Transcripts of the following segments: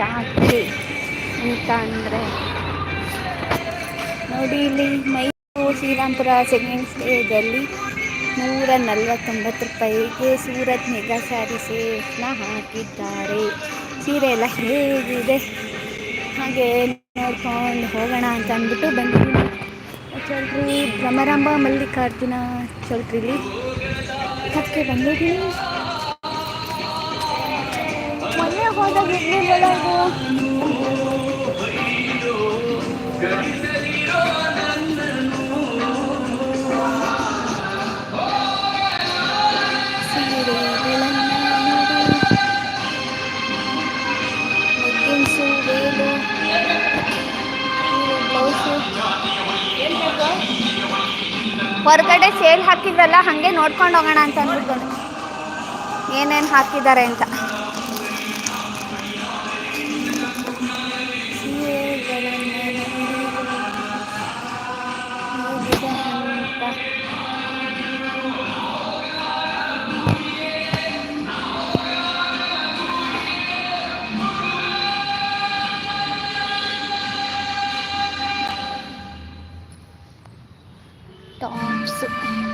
ಯಾಕೆ ಅಂತ ಅಂದರೆ ನೋಡಿ ಇಲ್ಲಿ ಮೈಸೂರು ಶ್ರೀರಾಮ್ಪುರ ಸೆಕೆಂಡ್ ಸ್ಟೇಜಲ್ಲಿ ನೂರ ನಲ್ವತ್ತೊಂಬತ್ತು ರೂಪಾಯಿಗೆ ಸೂರತ್ ಮೆಗಾ ಸ್ಯಾರಿ ಸೇಟ್ನ ಹಾಕಿದ್ದಾರೆ. ಸೀರೆ ಎಲ್ಲ ಹೇಗಿದೆ? ಹಾಗೆ ನೋಡ್ಕೊಂಡು ಹೋಗೋಣ ಅಂತ ಅಂದ್ಬಿಟ್ಟು ಬಂದಿದ್ದೀನಿ. ಚೌಲ್ಟ್ರಿ ಭ್ರಮರಾಂಬ ಮಲ್ಲಿಕಾರ್ಜುನ ಚೌಲ್ಟ್ರಿಲಿ ಅದಕ್ಕೆ ಬಂದಿದ್ದೀನಿ. ಹೊರಗಡೆ ಸೇಲ್ ಹಾಕಿದ್ರಲ್ಲ ಹಾಗೆ ನೋಡ್ಕೊಂಡು ಹೋಗೋಣ ಅಂತ ಅಂದ್ಬಿಟ್ಟು. ಏನೇನು ಹಾಕಿದ್ದಾರೆ ಅಂತ. 倒数。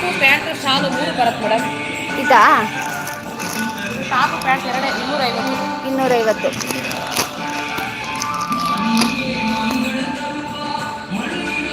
ಟಾಪು ಪ್ಯಾಂಟ್ ಶಾಲು ಮೂರು ಬರುತ್ತೆ ಮೇಡಮ್ ಇದಾ? ಟಾಪು ಪ್ಯಾಂಟ್ ಎರಡೇ ಇನ್ನೂರೈವತ್ತು. ಇನ್ನೂರೈವತ್ತು.